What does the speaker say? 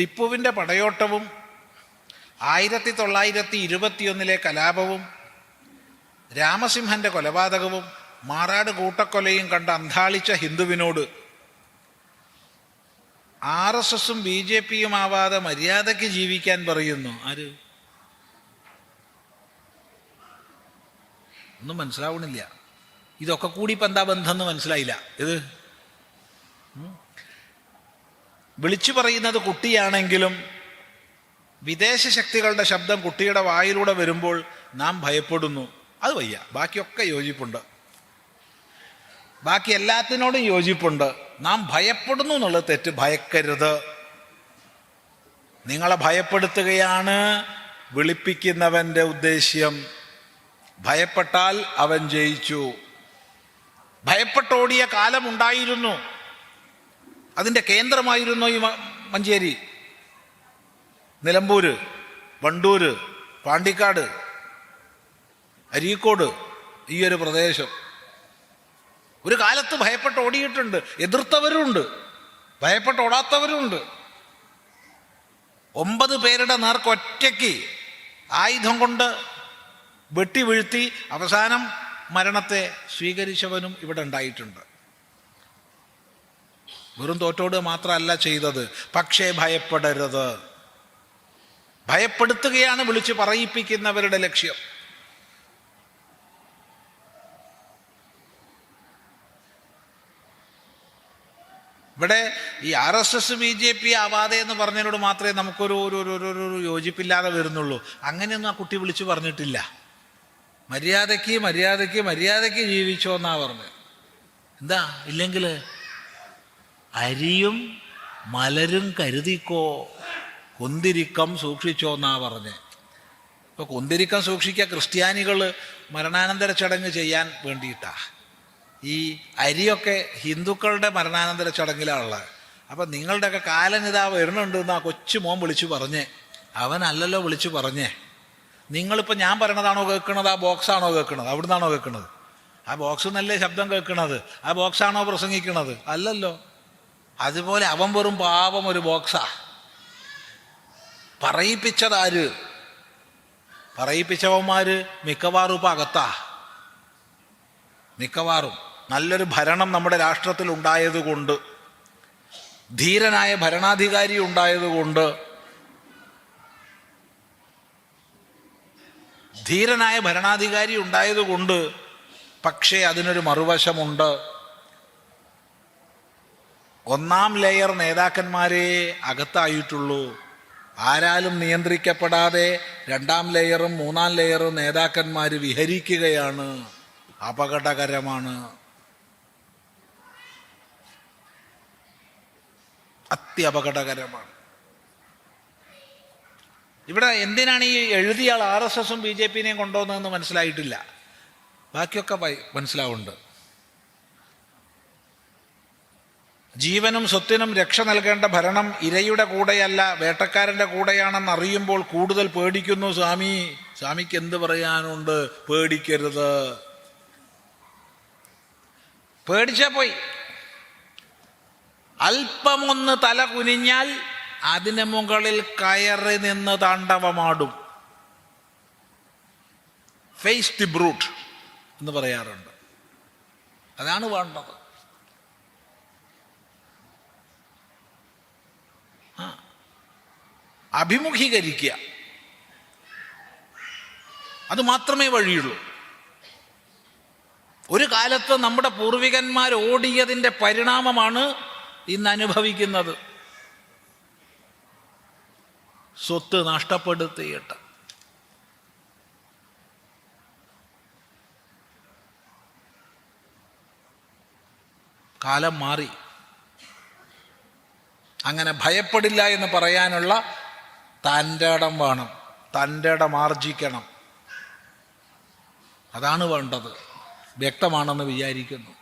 ടിപ്പുവിന്റെ പടയോട്ടവും ആയിരത്തി തൊള്ളായിരത്തി ഇരുപത്തിയൊന്നിലെ കലാപവും രാമസിംഹന്റെ കൊലപാതകവും മാറാട് കൂട്ടക്കൊലയും കണ്ട് അന്താളിച്ച ഹിന്ദുവിനോട് ആർ എസ് എസും ബി ജെ പിയും ആവാതെ മര്യാദയ്ക്ക് ജീവിക്കാൻ പറയുന്നു. ആര്? ഒന്നും മനസ്സിലാവണില്ല. ഇതൊക്കെ കൂടി ഇപ്പം എന്താ ബന്ധം എന്ന് മനസ്സിലായില്ല. ഇത്. വിളിച്ചു പറയുന്നത് കുട്ടിയാണെങ്കിലും വിദേശ ശക്തികളുടെ ശബ്ദം കുട്ടിയുടെ വായിലൂടെ വരുമ്പോൾ നാം ഭയപ്പെടുന്നു. അത് വയ്യ. ബാക്കിയൊക്കെ യോജിപ്പുണ്ട്. ബാക്കി എല്ലാത്തിനോടും യോജിപ്പുണ്ട്. നാം ഭയപ്പെടുന്നു എന്നുള്ളത് തെറ്റ്. ഭയക്കരുത്. നിങ്ങളെ ഭയപ്പെടുത്തുകയാണ് വിളിപ്പിക്കുന്നവന്റെ ഉദ്ദേശ്യം. ഭയപ്പെട്ടാൽ അവൻ ജയിച്ചു. ഭയപ്പെട്ടോടിയ കാലമുണ്ടായിരുന്നു. അതിന്റെ കേന്ദ്രമായിരുന്നു ഈ മഞ്ചേരി. നിലമ്പൂർ വണ്ടൂര് പാണ്ടിക്കാട് അരീക്കോട് ഈ ഒരു പ്രദേശം. ഒരു കാലത്ത് ഭയപ്പെട്ട് ഓടിയിട്ടുണ്ട്. എതിർത്തവരുണ്ട്. ഭയപ്പെട്ട് ഓടാത്തവരുണ്ട്. ഒമ്പത് പേരുടെ നേർക്ക് ഒറ്റയ്ക്ക് ആയുധം കൊണ്ട് വെട്ടി വീഴ്ത്തി അവസാനം മരണത്തെ സ്വീകരിച്ചവനും ഇവിടെ ഉണ്ടായിട്ടുണ്ട്. വെറും തോറ്റോട് മാത്രമല്ല ചെയ്തത്. പക്ഷേ ഭയപ്പെടരുത്. ഭയപ്പെടുത്തുകയാണ് വിളിച്ച് പറയിപ്പിക്കുന്നവരുടെ ലക്ഷ്യം. ഇവിടെ ഈ R S S B J P ആവാതെ എന്ന് പറഞ്ഞതിനോട് മാത്രമേ നമുക്കൊരു ഒരു ഒരു ഒരു ഒരു- യോജിപ്പില്ലാതെ വരുന്നുള്ളൂ. അങ്ങനെയൊന്നും ആ കുട്ടി വിളിച്ചു പറഞ്ഞിട്ടില്ല. മര്യാദയ്ക്ക് മര്യാദയ്ക്ക് മര്യാദയ്ക്ക് ജീവിച്ചോ എന്നാ പറഞ്ഞത്. എന്താ? ഇല്ലെങ്കിൽ അരിയും മലരും കരുതിക്കോ കൊന്തിരിക്കം സൂക്ഷിച്ചോ എന്നാ പറഞ്ഞത് ഇപ്പൊ കൊന്തിരിക്കം സൂക്ഷിക്കുക ക്രിസ്ത്യാനികൾ മരണാനന്തര ചടങ്ങ് ചെയ്യാൻ വേണ്ടിയിട്ടാ. ഈ അരിയൊക്കെ ഹിന്ദുക്കളുടെ മരണാനന്തര ചടങ്ങിലാണുള്ളത് അപ്പം നിങ്ങളുടെയൊക്കെ കാലം ഇതാ വരുന്നുണ്ട് എന്ന് ആ കൊച്ചു മോൻ വിളിച്ചു പറഞ്ഞേ. അവനല്ലല്ലോ വിളിച്ചു പറഞ്ഞേ. നിങ്ങളിപ്പോൾ ഞാൻ പറയണതാണോ കേൾക്കുന്നത് ആ ബോക്സാണോ കേൾക്കുന്നത് അവിടുന്നാണോ കേൾക്കുന്നത് ആ ബോക്സ് നല്ല ശബ്ദം കേൾക്കുന്നത് ആ ബോക്സാണോ പ്രസംഗിക്കുന്നത് അല്ലല്ലോ. അതുപോലെ അവൻ വെറും പാപം ഒരു ബോക്സാ പറയിപ്പിച്ചതാര്? പറയിപ്പിച്ചവന്മാര് മിക്കവാറും ഇപ്പം അകത്താ. മിക്കവാറും. നല്ലൊരു ഭരണം നമ്മുടെ രാഷ്ട്രത്തിൽ ഉണ്ടായതുകൊണ്ട് ധീരനായ ഭരണാധികാരി ഉണ്ടായതുകൊണ്ട് ധീരനായ ഭരണാധികാരി ഉണ്ടായതുകൊണ്ട് പക്ഷേ അതിനൊരു മറുവശമുണ്ട്. ഒന്നാം ലെയർ നേതാക്കന്മാരെ അകത്തായിട്ടുള്ളൂ. ആരാലും നിയന്ത്രിക്കപ്പെടാതെ രണ്ടാം ലെയറും മൂന്നാം ലെയറും നേതാക്കന്മാർ വിഹരിക്കുകയാണ്. അപകടകരമാണ്. അത്യപകടകരമാണ്. ഇവിടെ എന്തിനാണ് ഈ എഴുതിയ ആൾ ആർ എസ് എസും ബി ജെ പിനെയും കൊണ്ടുവന്നതെന്ന് മനസ്സിലായിട്ടില്ല. ബാക്കിയൊക്കെ മനസ്സിലാവുന്നുണ്ട്. ജീവനും സ്വത്തിനും രക്ഷ നൽകേണ്ട ഭരണം ഇരയുടെ കൂടെയല്ല വേട്ടക്കാരന്റെ കൂടെയാണെന്ന് അറിയുമ്പോൾ കൂടുതൽ പേടിക്കുന്നു. സ്വാമി സ്വാമിക്ക് എന്ത് പറയാനുണ്ട്? പേടിക്കരുത്. പേടിച്ചാ പോയി. അല്പമൊന്ന് തല കുനിഞ്ഞാൽ അതിന് മുകളിൽ കയറി നിന്ന് താണ്ഡവമാടും. ഫേസ് ദി ബ്രൂട്ട് എന്ന് പറയാറുണ്ട്. അതാണ് വേണ്ടത്. അഭിമുഖീകരിക്കുക. അത് മാത്രമേ വഴിയുള്ളൂ. ഒരു കാലത്ത് നമ്മുടെ പൂർവികന്മാർ ഓടിയതിന്റെ പരിണാമമാണ് ഇന്ന് അനുഭവിക്കുന്നത്. സ്വത്ത് നഷ്ടപ്പെടുത്തിയിട്ട്. കാലം മാറി. അങ്ങനെ ഭയപ്പെടില്ല എന്ന് പറയാനുള്ള തന്റെ ഇടം വേണം. തന്റെ ഇടം ആർജിക്കണം. അതാണ് വേണ്ടത്. വ്യക്തമാണെന്ന് വിചാരിക്കുന്നു.